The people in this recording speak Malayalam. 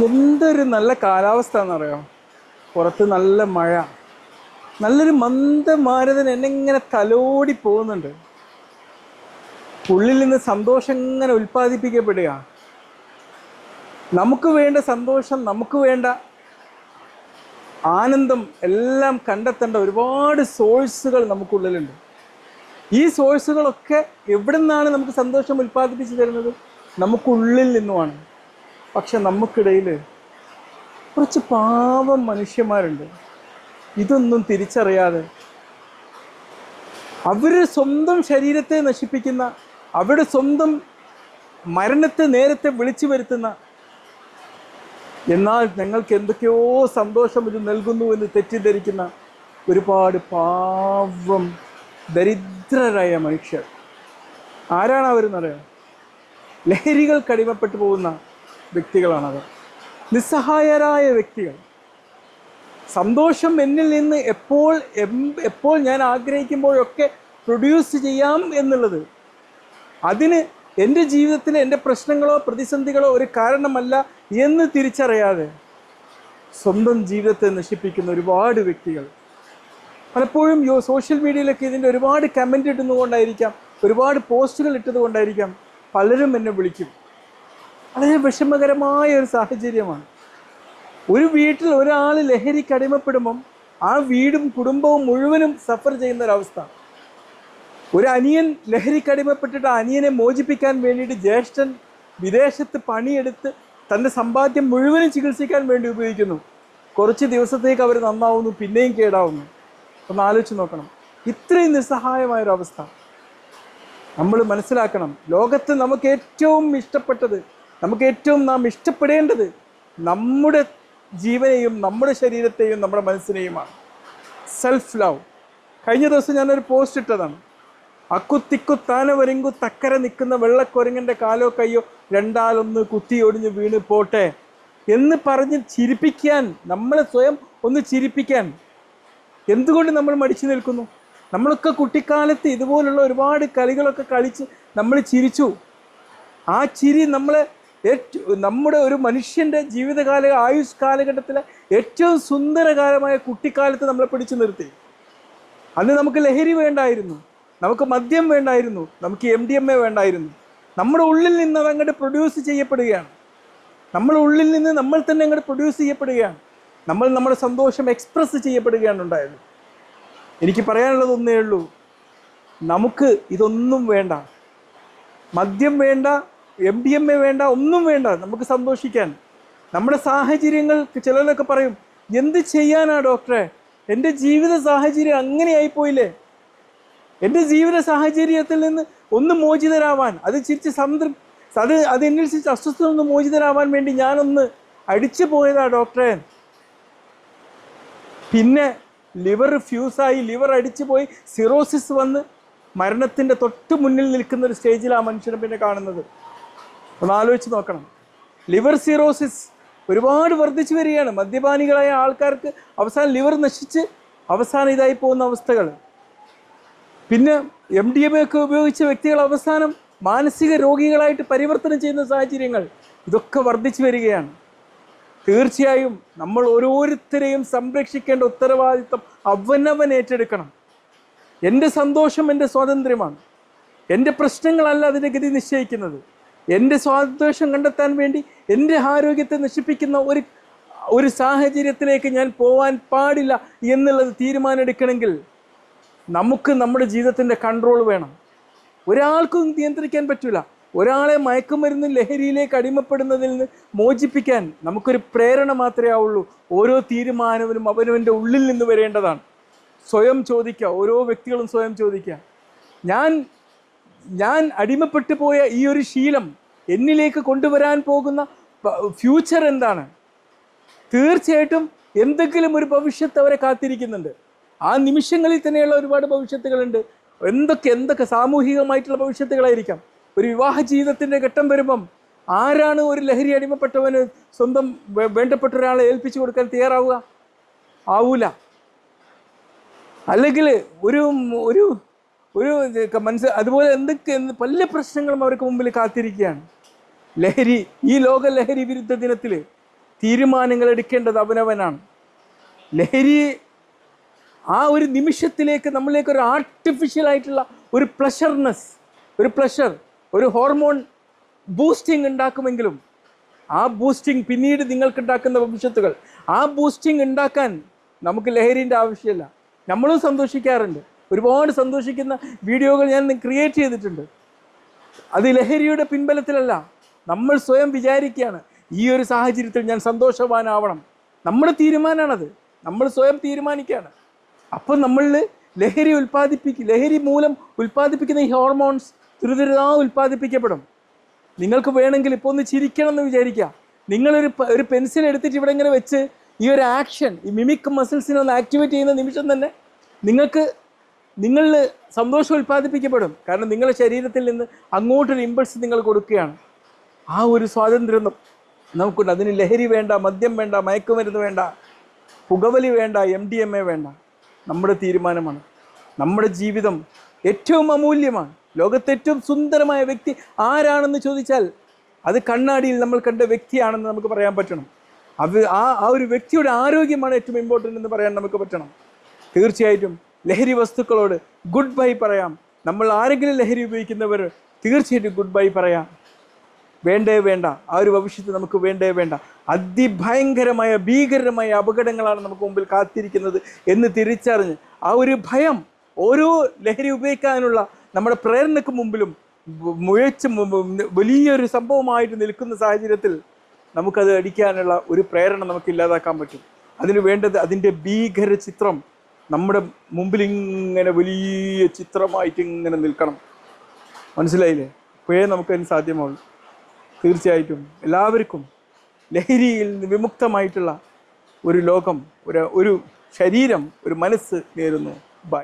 എന്തൊരു നല്ല കാലാവസ്ഥ എന്നറിയോ പുറത്ത് നല്ല മഴ. നല്ലൊരു മന്ദമാരുതൻ എന്നെ ഇങ്ങനെ തലോടി പോകുന്നുണ്ട്? ഉള്ളിൽ നിന്ന് സന്തോഷം ഇങ്ങനെ ഉൽപ്പാദിപ്പിക്കപ്പെടുക. നമുക്ക് വേണ്ട സന്തോഷം നമുക്ക് വേണ്ട ആനന്ദം എല്ലാം കണ്ടെത്തേണ്ട ഒരുപാട് സോഴ്സുകൾ നമുക്കുള്ളിലുണ്ട്. ഈ സോഴ്സുകളൊക്കെ എവിടെ നിന്നാണ് നമുക്ക് സന്തോഷം ഉൽപ്പാദിപ്പിച്ചു തരുന്നത്? നമുക്കുള്ളിൽ നിന്നുമാണ്. പക്ഷെ നമുക്കിടയിൽ കുറച്ച് പാവം മനുഷ്യന്മാരുണ്ട്. ഇതൊന്നും തിരിച്ചറിയാതെ അവർ സ്വന്തം ശരീരത്തെ നശിപ്പിക്കുന്ന അവരുടെ സ്വന്തം മരണത്തെ നേരത്തെ വിളിച്ചു വരുത്തുന്ന എന്നാൽ ഞങ്ങൾക്ക് എന്തൊക്കെയോ സന്തോഷം ഇത് നൽകുന്നു എന്ന് തെറ്റിദ്ധരിക്കുന്ന ഒരുപാട് പാവം ദരിദ്രരായ മനുഷ്യർ. ആരാണ് അവരെന്നറിയാം? ലഹരികൾക്ക് അടിമപ്പെട്ടു പോകുന്ന വ്യക്തികളാണവർ നിസ്സഹായരായ വ്യക്തികൾ. സന്തോഷം എന്നിൽ നിന്ന് എപ്പോൾ എപ്പോൾ ഞാൻ ആഗ്രഹിക്കുമ്പോഴൊക്കെ പ്രൊഡ്യൂസ് ചെയ്യാം എന്നുള്ളത്. അതിന് എന്റെ ജീവിതത്തിലെ എന്റെ പ്രശ്നങ്ങളോ പ്രതിസന്ധികളോ ഒരു കാരണമല്ല എന്ന് തിരിച്ചറിയാതെ സ്വന്തം ജീവിതത്തെ നശിപ്പിക്കുന്ന ഒരുപാട് വ്യക്തികൾ. പലപ്പോഴും യോ സോഷ്യൽ മീഡിയയിലൊക്കെ ഇതിന്റെ ഒരുപാട് കമന്റ് ഇടുന്നതുകൊണ്ടായിരിക്കാം ഒരുപാട് പോസ്റ്റുകൾ ഇട്ടതുകൊണ്ടായിരിക്കാം പലരും എന്നെ വിളിക്കും. വളരെ വിഷമകരമായ ഒരു സാഹചര്യമാണ്. ഒരു വീട്ടിൽ ഒരാൾ ലഹരിക്ക് അടിമപ്പെടുമ്പം ആ വീടും കുടുംബവും മുഴുവനും സഫർ ചെയ്യുന്ന ഒരവസ്ഥ ഒരു അനിയൻ ലഹരിക്ക് അടിമപ്പെട്ടിട്ട് അനിയനെ മോചിപ്പിക്കാൻ വേണ്ടിയിട്ട് ജ്യേഷ്ഠൻ വിദേശത്ത് പണിയെടുത്ത് തന്റെ സമ്പാദ്യം മുഴുവനും ചികിത്സിക്കാൻ വേണ്ടി ഉപയോഗിക്കുന്നു. കുറച്ച് ദിവസത്തേക്ക് അവർ നന്നാവുന്നു പിന്നെയും കേടാവുന്നു. ഒന്ന് ആലോചിച്ച് നോക്കണം. ഇത്രയും നിസ്സഹായമായൊരവസ്ഥ. നമ്മൾ മനസ്സിലാക്കണം ലോകത്ത് നമുക്ക് ഏറ്റവും ഇഷ്ടപ്പെട്ടത് നമുക്ക് ഏറ്റവും നാം ഇഷ്ടപ്പെടേണ്ടത് നമ്മുടെ ജീവനെയും നമ്മുടെ ശരീരത്തെയും നമ്മുടെ മനസ്സിനെയുമാണ്. സെൽഫ് ലവ് കഴിഞ്ഞ ദിവസം ഞാനൊരു പോസ്റ്റ് ഇട്ടതാണ്. അക്കുത്തിക്കു താന വരിങ്കു തക്കര നിൽക്കുന്ന വെള്ളക്കൊരങ്ങന്റെ കാലോ കയ്യോ രണ്ടാലൊന്ന് കുത്തി ഒടിഞ്ഞ് വീണ് പോട്ടെ എന്ന് പറഞ്ഞ് ചിരിപ്പിക്കാൻ നമ്മളെ സ്വയം ഒന്ന് ചിരിപ്പിക്കാൻ എന്തുകൊണ്ട് നമ്മൾ മടിച്ചു നിൽക്കുന്നു? നമ്മളൊക്കെ കുട്ടിക്കാലത്ത് ഇതുപോലുള്ള ഒരുപാട് കളികളൊക്കെ കളിച്ച് നമ്മൾ ചിരിച്ചു. ആ ചിരി നമ്മളെ ഏറ്റവും നമ്മുടെ ഒരു മനുഷ്യന്റെ ജീവിതകാല ആയുഷ് കാലഘട്ടത്തിലെ ഏറ്റവും സുന്ദരകാലമായ കുട്ടിക്കാലത്ത് നമ്മളെ പിടിച്ചു നിർത്തി. അന്ന് നമുക്ക് ലഹരി വേണ്ടായിരുന്നു. നമുക്ക് മദ്യം വേണ്ടായിരുന്നു. നമുക്ക് എം ഡി എം എ വേണ്ടായിരുന്നു. നമ്മുടെ ഉള്ളിൽ നിന്ന് അത് അങ്ങോട്ട് പ്രൊഡ്യൂസ് ചെയ്യപ്പെടുകയാണ്. നമ്മുടെ ഉള്ളിൽ നിന്ന് നമ്മൾ തന്നെ അങ്ങോട്ട് പ്രൊഡ്യൂസ് ചെയ്യപ്പെടുകയാണ്. നമ്മൾ നമ്മുടെ സന്തോഷം എക്സ്പ്രസ് ചെയ്യപ്പെടുകയാണ് ഉണ്ടായത്. എനിക്ക് പറയാനുള്ളത് ഒന്നേ ഉള്ളൂ. നമുക്ക് ഇതൊന്നും വേണ്ട. മദ്യം വേണ്ട എം ഡി എം എ വേണ്ട ഒന്നും വേണ്ട നമുക്ക് സന്തോഷിക്കാൻ. നമ്മുടെ സാഹചര്യങ്ങൾ ചിലരൊക്കെ പറയും എന്ത് ചെയ്യാനാ ഡോക്ടറെ? എന്റെ ജീവിത സാഹചര്യം അങ്ങനെയായിപ്പോയില്ലേ? എന്റെ ജീവിത സാഹചര്യത്തിൽ നിന്ന് ഒന്ന് മോചിതരാവാൻ അത് ചിരിച്ച് സംതൃപ്തി അത് അതനുസരിച്ച് അസ്വസ്ഥത ഒന്ന് മോചിതരാവാൻ വേണ്ടി ഞാനൊന്ന് അടിച്ചു പോയതാ ഡോക്ടറെ. പിന്നെ ലിവർ ഫ്യൂസായി ലിവർ അടിച്ചു പോയി സിറോസിസ് വന്ന് മരണത്തിന്റെ തൊട്ട് മുന്നിൽ നിൽക്കുന്ന ഒരു സ്റ്റേജിൽ ആ മനുഷ്യനെ പിന്നെ കാണുന്നത്. ഒന്ന് ആലോചിച്ച് നോക്കണം. ലിവർ സിറോസിസ് ഒരുപാട് വർദ്ധിച്ചു വരികയാണ്. മദ്യപാനികളായ ആൾക്കാർക്ക് അവസാനം ലിവർ നശിച്ച് അവസാനം ഇതായി പോകുന്ന അവസ്ഥകൾ. പിന്നെ എം ഡി എം ഒക്കെ ഉപയോഗിച്ച വ്യക്തികൾ അവസാനം മാനസിക രോഗികളായിട്ട് പരിവർത്തനം ചെയ്യുന്ന സാഹചര്യങ്ങൾ ഇതൊക്കെ വർദ്ധിച്ചു വരികയാണ്. തീർച്ചയായും നമ്മൾ ഓരോരുത്തരെയും സംരക്ഷിക്കേണ്ട ഉത്തരവാദിത്വം അവനവൻ ഏറ്റെടുക്കണം. എന്റെ സന്തോഷം എന്റെ സ്വാതന്ത്ര്യമാണ്. എന്റെ പ്രശ്നങ്ങളല്ല അതിന്റെ ഗതി നിശ്ചയിക്കുന്നത്. എന്റെ സ്വാതന്ത്ര്യം കണ്ടെത്താൻ വേണ്ടി എന്റെ ആരോഗ്യത്തെ നശിപ്പിക്കുന്ന ഒരു ഒരു സാഹചര്യത്തിലേക്ക് ഞാൻ പോവാൻ പാടില്ല എന്നുള്ളത് തീരുമാനമെടുക്കണമെങ്കിൽ നമുക്ക് നമ്മുടെ ജീവിതത്തിന്റെ കൺട്രോൾ വേണം. ഒരാൾക്കും നിയന്ത്രിക്കാൻ പറ്റില്ല ഒരാളെ മയക്കുമരുന്ന് ലഹരിയിലേക്ക് അടിമപ്പെടുന്നതിൽ നിന്ന് മോചിപ്പിക്കാൻ നമുക്കൊരു പ്രേരണ മാത്രമേ ആവുള്ളൂ. ഓരോ തീരുമാനവും അവനവന്റെ ഉള്ളിൽ നിന്ന് വരേണ്ടതാണ്. സ്വയം ചോദിക്കുക. ഓരോ വ്യക്തികളും സ്വയം ചോദിക്കുക. ഞാൻ ഞാൻ അടിമപ്പെട്ടു പോയ ഈ ഒരു ശീലം എന്നിലേക്ക് കൊണ്ടുവരാൻ പോകുന്ന ഫ്യൂച്ചർ എന്താണ്? തീർച്ചയായിട്ടും എന്തെങ്കിലും ഒരു ഭവിഷ്യത്ത് അവരെ കാത്തിരിക്കുന്നുണ്ട്. ആ നിമിഷങ്ങളിൽ തന്നെയുള്ള ഒരുപാട് ഭവിഷ്യത്തുകളുണ്ട്. എന്തൊക്കെ എന്തൊക്കെ സാമൂഹികമായിട്ടുള്ള ഭവിഷ്യത്തുകളായിരിക്കാം. ഒരു വിവാഹ ജീവിതത്തിന്റെ ഘട്ടം വരുമ്പം ആരാണ് ഒരു ലഹരി അടിമപ്പെട്ടവന് സ്വന്തം വേണ്ടപ്പെട്ട ഒരാളെ ഏൽപ്പിച്ചു കൊടുക്കാൻ തയ്യാറാവുക? ആവൂല. അല്ലെങ്കിൽ ഒരു ഒരു ഒരു മനസ്സ് അതുപോലെ എന്തൊക്കെ എന്ത് പല പ്രശ്നങ്ങളും അവർക്ക് മുമ്പിൽ കാത്തിരിക്കുകയാണ്. ലഹരി ഈ ലോക ലഹരി വിരുദ്ധ ദിനത്തിൽ തീരുമാനങ്ങൾ എടുക്കേണ്ടത് അവനവനാണ്. ലഹരി ആ ഒരു നിമിഷത്തിലേക്ക് നമ്മളിലേക്ക് ഒരു ആർട്ടിഫിഷ്യൽ ആയിട്ടുള്ള ഒരു പ്ലഷർനെസ് ഒരു പ്ലഷർ ഒരു ഹോർമോൺ ബൂസ്റ്റിംഗ് ഉണ്ടാക്കുമെങ്കിലും ആ ബൂസ്റ്റിംഗ് പിന്നീട് നിങ്ങൾക്കുണ്ടാക്കുന്ന ഭവിഷ്യത്തുകൾ ആ ബൂസ്റ്റിംഗ് ഉണ്ടാക്കാൻ നമുക്ക് ലഹരിന്റെ ആവശ്യമില്ല. നമ്മളും സന്തോഷിക്കാറുണ്ട്. ഒരുപാട് സന്തോഷിക്കുന്ന വീഡിയോകൾ ഞാൻ ക്രിയേറ്റ് ചെയ്തിട്ടുണ്ട്. അത് ലഹരിയുടെ പിൻബലത്തിലല്ല നമ്മൾ സ്വയം വിചാരിക്കുകയാണ് ഈ ഒരു സാഹചര്യത്തിൽ ഞാൻ സന്തോഷവാനാവണം. നമ്മുടെ തീരുമാനമാണത് നമ്മൾ സ്വയം തീരുമാനിക്കുകയാണ്. അപ്പം നമ്മളിൽ ലഹരി ഉൽപ്പാദിപ്പിക്കും ലഹരി മൂലം ഉൽപ്പാദിപ്പിക്കുന്ന ഈ ഹോർമോൺസ് തുരുതുരാ ഉൽപ്പാദിപ്പിക്കപ്പെടും. നിങ്ങൾക്ക് വേണമെങ്കിൽ ഇപ്പോൾ ഒന്ന് ചിരിക്കണം എന്ന് വിചാരിക്കുക. നിങ്ങളൊരു ഒരു പെൻസിൽ എടുത്തിട്ട് ഇവിടെ ഇങ്ങനെ വെച്ച് ഈ ഒരു ആക്ഷൻ ഈ മിമിക് മസിൽസിനെ ഒന്ന് ആക്ടിവേറ്റ് ചെയ്യുന്ന നിമിഷം തന്നെ നിങ്ങൾക്ക് നിങ്ങളിൽ സന്തോഷം ഉൽപ്പാദിപ്പിക്കപ്പെടും. കാരണം നിങ്ങളുടെ ശരീരത്തിൽ നിന്ന് അങ്ങോട്ടൊരു ഇമ്പൾസ് നിങ്ങൾ കൊടുക്കുകയാണ്. ആ ഒരു സ്വാതന്ത്ര്യം നമുക്കുണ്ട്. അതിന് ലഹരി വേണ്ട മദ്യം വേണ്ട മയക്കുമരുന്ന് വേണ്ട പുകവലി വേണ്ട എം ഡി എം എ വേണ്ട. നമ്മുടെ തീരുമാനമാണ്. നമ്മുടെ ജീവിതം ഏറ്റവും അമൂല്യമാണ്. ലോകത്തെ ഏറ്റവും സുന്ദരമായ വ്യക്തി ആരാണെന്ന് ചോദിച്ചാൽ അത് കണ്ണാടിയിൽ നമ്മൾ കണ്ട വ്യക്തിയാണെന്ന് നമുക്ക് പറയാൻ പറ്റണം. അത് ആ ആ ഒരു വ്യക്തിയുടെ ആരോഗ്യമാണ് ഏറ്റവും ഇമ്പോർട്ടന്റ് എന്ന് പറയാൻ നമുക്ക് പറ്റണം. തീർച്ചയായിട്ടും ലഹരി വസ്തുക്കളോട് ഗുഡ് ബൈ പറയാം. നമ്മൾ ആരെങ്കിലും ലഹരി ഉപയോഗിക്കുന്നവർ തീർച്ചയായിട്ടും ഗുഡ് ബൈ പറയാം. വേണ്ടേ വേണ്ട. ആ ഒരു ഭവിഷ്യത്ത് നമുക്ക് വേണ്ടേ വേണ്ട. അതിഭയങ്കരമായ ഭീകരമായ അപകടങ്ങളാണ് നമുക്ക് മുമ്പിൽ കാത്തിരിക്കുന്നത് എന്ന് തിരിച്ചറിഞ്ഞ് ആ ഒരു ഭയം ഓരോ ലഹരി ഉപയോഗിക്കാനുള്ള നമ്മുടെ പ്രേരണയ്ക്ക് മുമ്പിലും മുഴച്ച് വലിയൊരു സംഭവമായിട്ട് നിൽക്കുന്ന സാഹചര്യത്തിൽ നമുക്കത് അടിക്കാനുള്ള ഒരു പ്രേരണ നമുക്ക് ഇല്ലാതാക്കാൻ പറ്റും. അതിന് വേണ്ടത് അതിന്റെ ഭീകര ചിത്രം നമ്മുടെ മുമ്പിൽ ഇങ്ങനെ വലിയ ചിത്രമായിട്ട് ഇങ്ങനെ നിൽക്കണം. മനസ്സിലായില്ലേ? അപ്പോഴേ നമുക്കതിന് സാധ്യമാവുള്ളൂ. തീർച്ചയായിട്ടും എല്ലാവർക്കും ലഹരിയിൽ നിന്ന് വിമുക്തമായിട്ടുള്ള ഒരു ലോകം ഒരു ഒരു ശരീരം ഒരു മനസ്സ് നേരുന്നു.